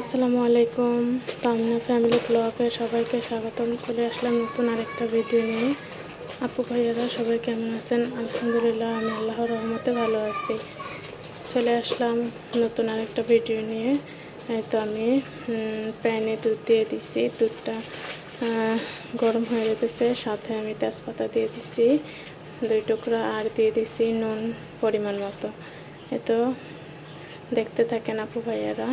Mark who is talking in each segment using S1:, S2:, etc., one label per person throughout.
S1: আসসালামু আলাইকুম। তামনা ফ্যামিলি ব্লগে সবাইকে স্বাগতম। চলে আসলাম নতুন আরেকটা ভিডিও নিয়ে। আপু, ভাইয়ারা সবাই কেমন আছেন? আলহামদুলিল্লাহ, আমি আল্লাহর রহমতে ভালো আছি। চলে আসলাম নতুন আরেকটা ভিডিও নিয়ে। তো আমি প্যানে দুধ দিয়ে দিছি। দুধটা গরম হয়ে যেতেছে। সাথে আমি তেজপাতা দিয়ে দিছি। দুই টুকরা আর দিয়ে দিছি নুন পরিমাণ মতো। এ তো দেখতে থাকেন আপু, ভাইয়ারা।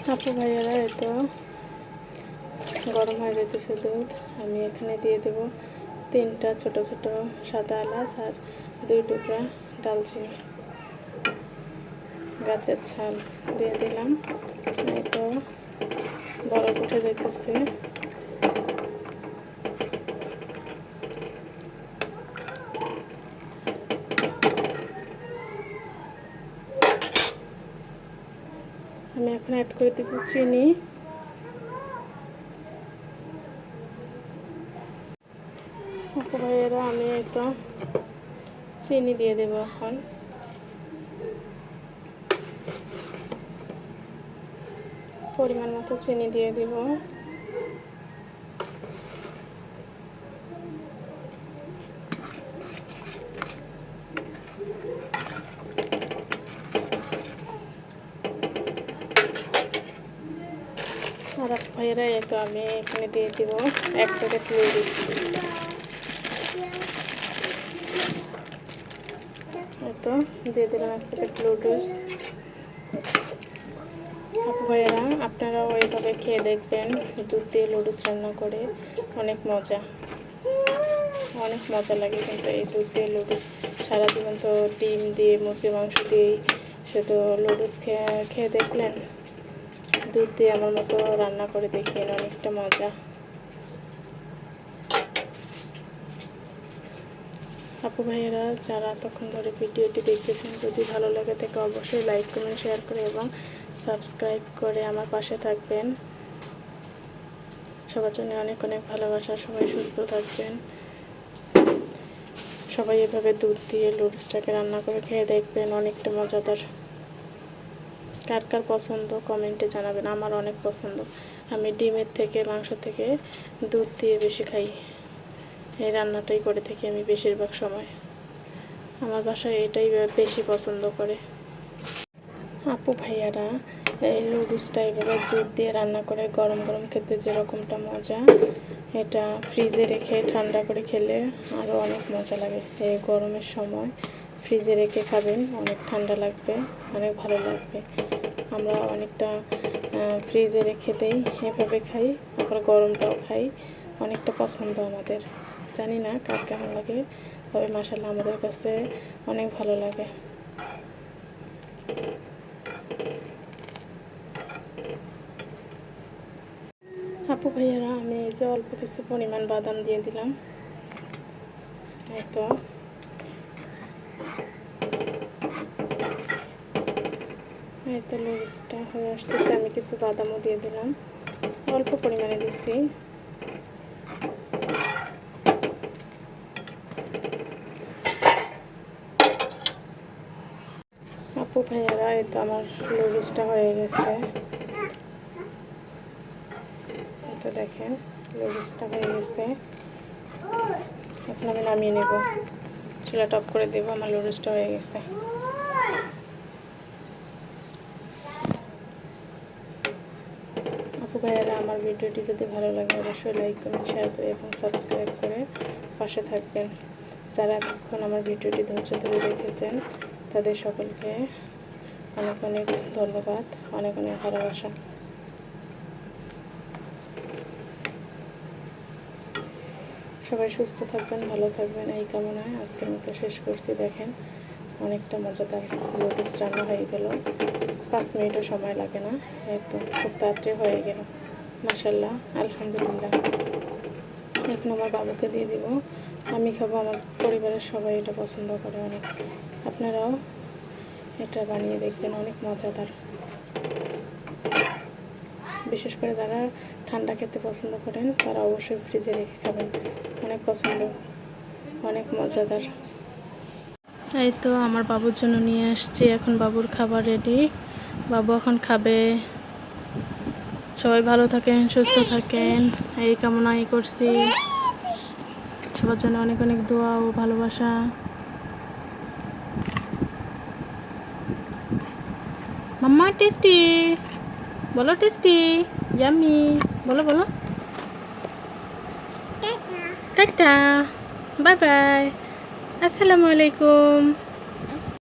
S1: আপু ভাইয়ারা এতো গরম হয়ে যেতেছে দুধ। আমি এখানে দিয়ে দেব তিনটা ছোট ছোট সাদা এলাচ আর দুই টুকরা ডালচিনি। গাছের ছাল দিয়ে দিলাম। এই বরফ উঠে যেতেছে এখন অ্যাড করে দেবো, চিনি। এরা আমি তো চিনি দিয়ে দেবো এখন। পরিমাণ মতো চিনি দিয়ে দিব। আর আপু ভাইয়েরা এই তো আমি এখানে দিয়ে দিব। এক প্যাকেট নুডলস এই তো দিয়ে দিলাম এক প্যাকেট লুডুস। ভাইয়েরা, আপনারাও এইভাবে খেয়ে দেখবেন, দুধ দিয়ে লুডুস রান্না করে। অনেক মজা। অনেক মজা লাগে কিন্তু এই দুধ দিয়ে লুডুস। সারা জীবন তো ডিম দিয়ে, মুরগির মাংস দিয়েই শুধু লুডুস খেয়ে খেয়ে দেখলেন। দুধ দিয়ে আমার মতো রান্না করে দেখিয়ে অনেকটা মজা। আপু ভাইয়েরা, যারা তখন ধরে ভিডিওটি দেখতেছেন যদি ভালো লাগে থাকে অবশ্যই লাইক, কমেন্ট, শেয়ার করে এবং সাবস্ক্রাইব করে আমার পাশে থাকবেন। সবার জন্য অনেক অনেক ভালোবাসা, সবাই সুস্থ থাকবেন। সবাই এভাবে দুধ দিয়ে লুডুসটাকে রান্না করে খেয়ে দেখবেন, অনেকটা মজাদার। কার কার পছন্দ কমেন্টে জানাবেন। আমার অনেক পছন্দ। আমি ডিমের থেকে, মাংস থেকে দুধ দিয়ে বেশি খাই। এই রান্নাটাই করে থাকি আমি বেশিরভাগ সময়। আমার বাসায় এটাই বেশি পছন্দ করে। আপু ভাইয়ারা, এই লুডুসটা এভাবে দুধ দিয়ে রান্না করে গরম গরম খেতে যেরকমটা মজা, এটা ফ্রিজে রেখে ঠান্ডা করে খেলে আরও অনেক মজা লাগে। এই গরমের সময় ফ্রিজে রেখে খাবেন, অনেক ঠান্ডা লাগবে, অনেক ভালো লাগবে। আমরা অনেকটা ফ্রিজে রেখেতেই এভাবে খাই, আবার গরমটাও খাই, অনেকটা পছন্দ আমাদের। জানি না কার কেমন লাগে, তবে মাসাল্লাহ আমাদের কাছে অনেক ভালো লাগে। আপু ভাইয়ারা, আমি যে অল্প কিছু পরিমাণ বাদাম দিয়ে দিলাম। এই তো। এই তো হয়ে আসতেছে, আমি কিছু বাদামও দিয়ে দিলাম। অল্প পরিমাণে দিচ্ছি আপু ভাইয়ারা, এই তো আমার লুচটা হয়ে গেছে। এই তো দেখেন লুচটা হয়ে গেছে। এখন আমি নামিয়ে নেব। চুলা টপ করে দেবো, আমার লুচটা হয়ে গেছে আপু ভাইয়ারা আমার ভিডিওটি যদি ভালো লাগে, অবশ্যই লাইক কমেন্ট শেয়ার করে এবং সাবস্ক্রাইব করে পাশে থাকবেন। যারা এখন আমার ভিডিওটি ধৈর্য ধরে দেখেছেন, তাদের সকলকে অনেক অনেক ধন্যবাদ, অনেক অনেক ভালোবাসা। সবাই সুস্থ থাকবেন, ভালো থাকবেন। এই কামনায় আজকের মতো শেষ করছি। দেখেন, অনেকটা মজাদার লুডুস রান্না হয়ে গেল। পাঁচ মিনিটও সময় লাগে না, একদম খুব তাড়াতাড়ি হয়ে গেল। মাসাল্লাহ আলহামদুলিল্লাহ। এখন আমার বাবুকে দিয়ে দিব। আমি খাব, আমার পরিবারের সবাই এটা পছন্দ করে অনেক। আপনারাও এটা বানিয়ে দেখবেন, অনেক মজাদার। বিশেষ করে যারা ঠান্ডা খেতে পছন্দ করেন, তারা অবশ্যই ফ্রিজে রেখে খাবেন। অনেক পছন্দ, অনেক মজাদার। এই তো, আমার বাবুর জন্য নিয়ে আসছি। এখন বাবুর খাবার রেডি বাবু এখন খাবে। সবাই ভালো থাকেন সুস্থ থাকেন। এই কামনাই করছি। সবার জন্য অনেক অনেক দোয়া ও ভালোবাসা। Mamma tasty. বলো টেস্টি। ইয়ামি বলো বলো। টাটা। Bye bye. আসসালামু আলাইকুম।